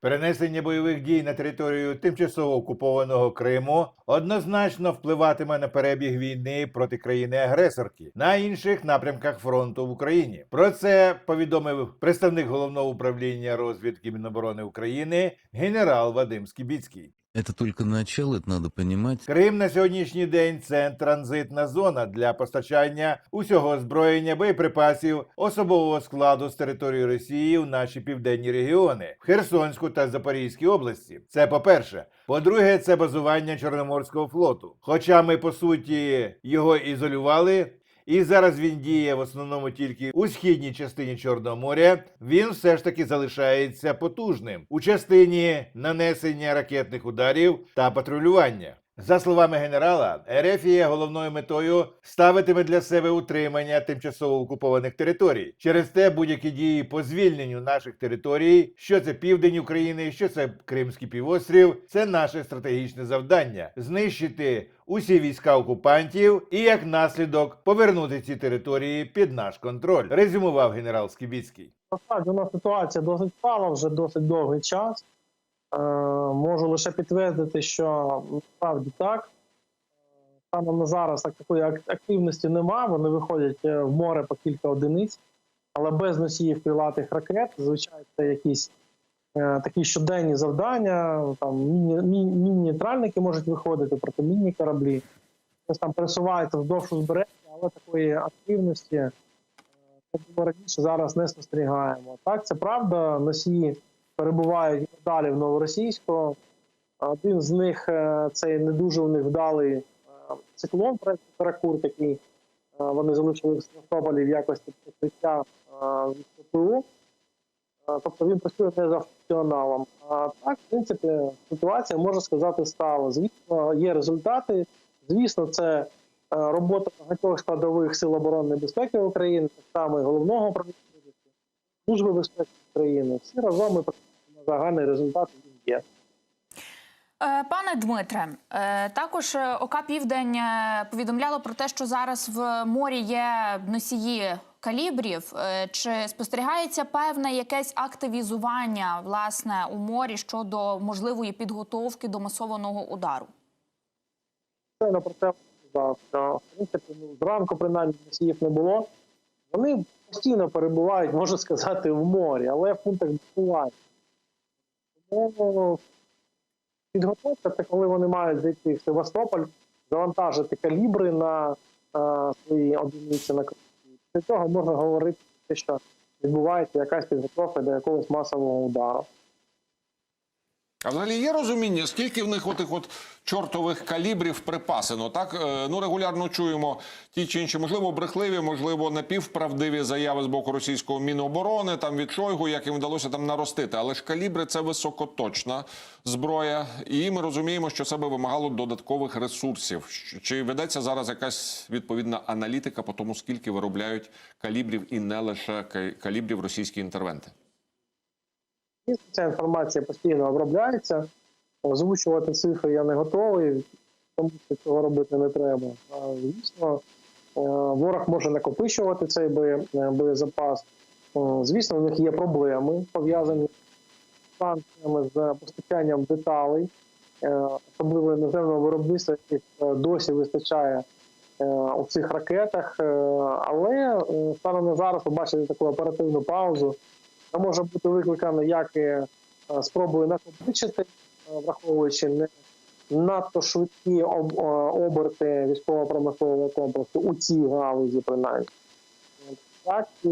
Перенесення бойових дій на територію тимчасово окупованого Криму однозначно впливатиме на перебіг війни проти країни-агресорки на інших напрямках фронту в Україні. Про це повідомив представник головного управління розвідки Міноборони України генерал Вадим Скібіцький. Это только начало, это надо понимать. Крим на сьогоднішній день це транзитна зона для постачання усього озброєння, боєприпасів, особового складу з території Росії в наші південні регіони в Херсонську та Запорізькій області. Це по-перше. По-друге, це базування Чорноморського флоту. Хоча ми по суті його ізолювали. І зараз він діє в основному тільки у східній частині Чорного моря. Він все ж таки залишається потужним у частині нанесення ракетних ударів та патрулювання. За словами генерала, РФ є головною метою ставитиме для себе утримання тимчасово окупованих територій. Через те будь-які дії по звільненню наших територій, що це південь України, що це Кримський півострів, це наше стратегічне завдання знищити усі війська окупантів і як наслідок повернути ці території під наш контроль. Резюмував генерал Скібіцький. Насправді у нас ситуація досить стала вже досить довгий час. Е, можу лише підтвердити, що насправді так. Е, Станом на зараз такої активності нема. Вони виходять е, в море по кілька одиниць, але без носіїв крилатих ракет. Звичайно, це якісь е, такі щоденні завдання. Там міні, мі- міні-нейтральники можуть виходити, протимінні кораблі. Ось там пересуваються вздовж узбережжя, але такої активності е, як було раніше, зараз не спостерігаємо. Так, це правда. Носії перебувають далі в Новоросійську. Один з них е, це не дуже у них вдалий е, циклон проект Каракурт, який е, вони залишили в Севастополі в якості прикриття від ППУ. Тобто він працює не за функціоналом. А так, в принципі, ситуація можна сказати стала. Звісно, є результати. Звісно, це робота багатьох складових сил оборонної безпеки України, так само і головного управління служби безпеки України. Всі разом ми працюємо загальний результат він є. Е, Пане Дмитре, е, також е, ОК Південь повідомляло про те, що зараз в морі є носії калібрів. Чи спостерігається певне якесь активізування власне у морі щодо можливої підготовки до масованого удару? Це на про це в принципі ну, зранку принаймні носіїв не було. Вони постійно перебувають, можна сказати, в морі, але в пунктах букування. Тому підготовка це коли вони мають зайти в Севастополь, завантажити калібри на е, свої одиниці на. Після цього можна говорити, що відбувається якась підготовка до якогось масового удару. А взагалі є розуміння, скільки в них отих от чортових калібрів припасено? Так Е, ну регулярно чуємо ті чи інші, можливо, брехливі, можливо, напівправдиві заяви з боку російського міноборони, там від Шойгу, як їм вдалося там наростити. Але ж калібри це високоточна зброя, і ми розуміємо, що це би вимагало додаткових ресурсів. Чи ведеться зараз якась відповідна аналітика по тому, скільки виробляють калібрів і не лише калібрів російські інтервенти? Ця інформація постійно обробляється. Озвучувати цифри я не готовий, тому що цього робити не треба. А, Звісно, е, ворог може накопичувати цей е, боєзапас. Е, Звісно, у них є проблеми пов'язані з санкціями, з постачанням деталей, особливо іноземного виробництва, яких досі вистачає у цих ракетах. Але станом на зараз побачити таку оперативну паузу. Може бути викликано як е, спробою накопичити, е, враховуючи не надто швидкі е, оберти військово-промислового комплексу у цій галузі, принаймні. Так і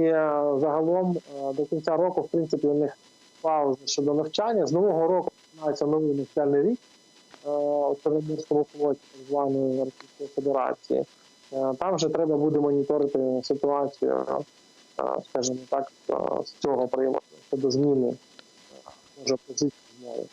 загалом до кінця року, в принципі, у них пауза щодо навчання. З нового року починається новий навчальний рік у Чорноморському флоті так званої Російської Федерації. Там вже треба буде моніторити ситуацію, скажімо так, е, з цього приводу щодо зміни е, може позиції мови.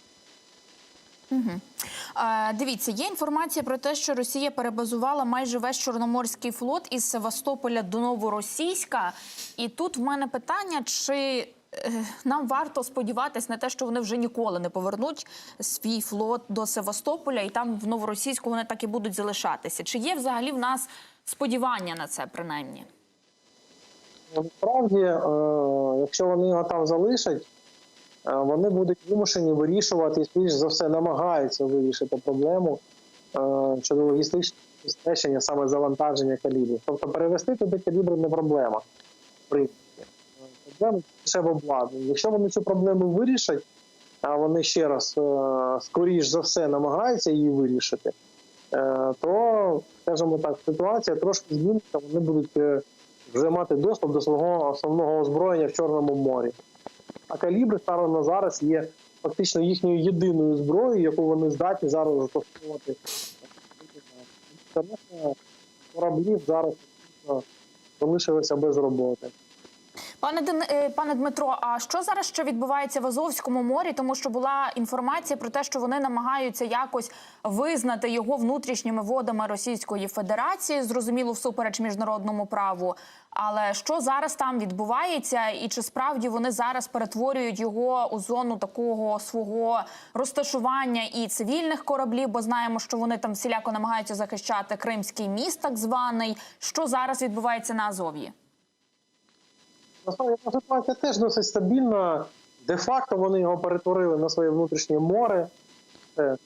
Е, дивіться, є інформація про те, що Росія перебазувала майже весь Чорноморський флот із Севастополя до Новоросійська. І тут в мене питання, чи е, нам варто сподіватись на те, що вони вже ніколи не повернуть свій флот до Севастополя, і там в Новоросійську вони так і будуть залишатися. Чи є взагалі в нас сподівання на це, принаймні? Насправді, е, якщо вони його там залишать, е, вони будуть вимушені вирішувати скоріш за все намагаються вирішити проблему е, щодо логістичного забезпечення саме завантаження калібрів. Тобто перевести туди калібри не проблема. В принципі. Проблема лише в обладнанні. Якщо вони цю проблему вирішать, а вони ще раз скоріш за все намагаються її вирішити, то, скажімо так, ситуація трошки зміниться, вони будуть вже мати доступ до свого основного озброєння в Чорному морі. А калібри станом на зараз є фактично їхньою єдиною зброєю, яку вони здатні зараз застосовувати. Кораблів зараз залишилися без роботи. Пане Ден... е, пане Дмитро, а що зараз ще відбувається в Азовському морі? Тому що була інформація про те, що вони намагаються якось визнати його внутрішніми водами Російської Федерації, зрозуміло, всупереч міжнародному праву. Але що зараз там відбувається, і чи справді вони зараз перетворюють його у зону такого свого розташування і цивільних кораблів? Бо знаємо, що вони там всіляко намагаються захищати Кримський міст, так званий. Що зараз відбувається на Азов'ї? Насправді ситуація теж досить стабільна. Де-факто вони його перетворили на своє внутрішнє море. Це,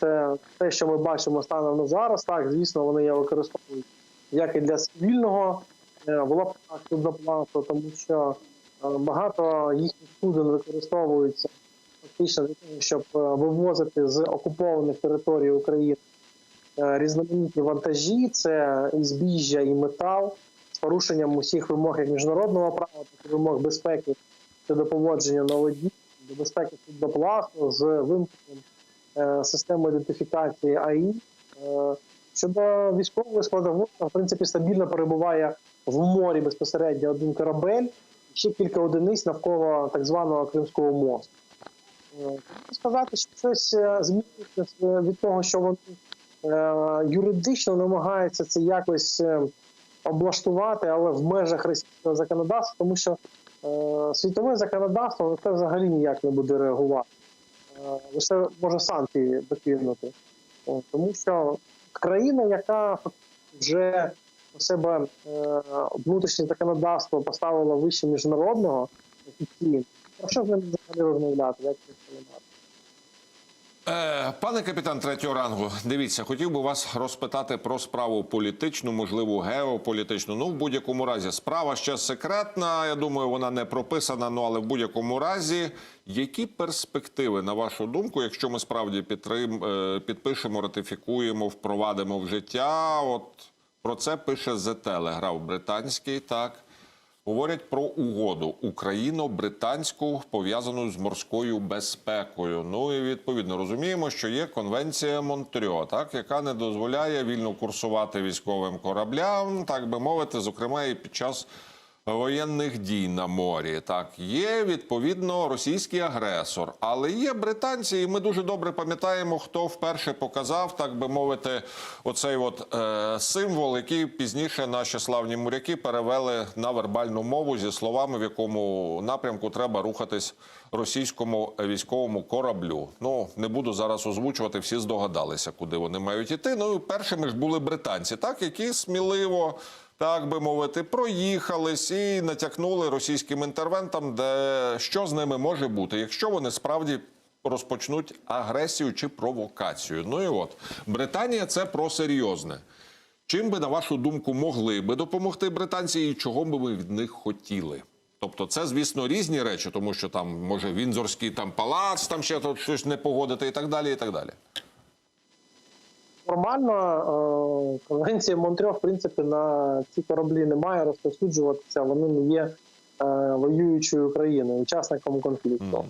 це те, що ми бачимо станом на зараз. Так, звісно, вони його використовують як і для цивільного е, в лапках судноплавства, тому що е, багато їхніх суден використовуються фактично для того, щоб е, вивозити з окупованих територій України е, різноманітні вантажі, це і збіжжя, і метал порушенням усіх вимог міжнародного права, так і вимог безпеки щодо поводження на воді, до безпеки судноплавства з вимкненням е, системи ідентифікації АІ. Е, щодо військової складової, в принципі, стабільно перебуває в морі безпосередньо один корабель, ще кілька одиниць навколо так званого Кримського мосту. Е, Хочу сказати, що щось е, змінюється е, від того, що вони юридично намагаються це якось облаштувати, але в межах російського законодавства, тому що е, світове законодавство на це взагалі ніяк не буде реагувати. Е, лише може санкції докинути. Тому що країна, яка вже у себе е, внутрішнє законодавство поставила вище міжнародного про що з ним взагалі розмовляти? Як це сприймати? Е, пане капітан третього рангу, дивіться, хотів би вас розпитати про справу політичну, можливо, геополітичну. Ну, в будь-якому разі, справа ще секретна. Я думаю, вона не прописана. Ну але в будь-якому разі, які перспективи, на вашу думку, якщо ми справді підтрим, е, підпишемо, ратифікуємо, впровадимо в життя? От про це пише The Telegraph британський так. Говорять про угоду україно-британську пов'язану з морською безпекою. Ну і відповідно розуміємо, що є конвенція Монтрьо, так яка не дозволяє вільно курсувати військовим кораблям, так би мовити, зокрема і під час воєнних дій на морі. Так є відповідно російський агресор, але є британці, і ми дуже добре пам'ятаємо, хто вперше показав, так би мовити, оцей от е, символ, який пізніше наші славні моряки перевели на вербальну мову зі словами, в якому напрямку треба рухатись російському військовому кораблю. Ну не буду зараз озвучувати, всі здогадалися, куди вони мають іти. Ну першими ж були британці, так які сміливо так би мовити, проїхались і натякнули російським інтервентам, де що з ними може бути, якщо вони справді розпочнуть агресію чи провокацію. Ну і от Британія це про серйозне. Чим би, на вашу думку, могли би допомогти британці, і чого би ви від них хотіли? Тобто, це, звісно, різні речі, тому що там може Вінзорський там палац, там ще тут щось не погодити, і так далі. і так далі. Формально е, конвенція Монтрьо, в принципі, на ці кораблі не має розповсюджуватися. Вони не є е, воюючою країною, учасником конфлікту.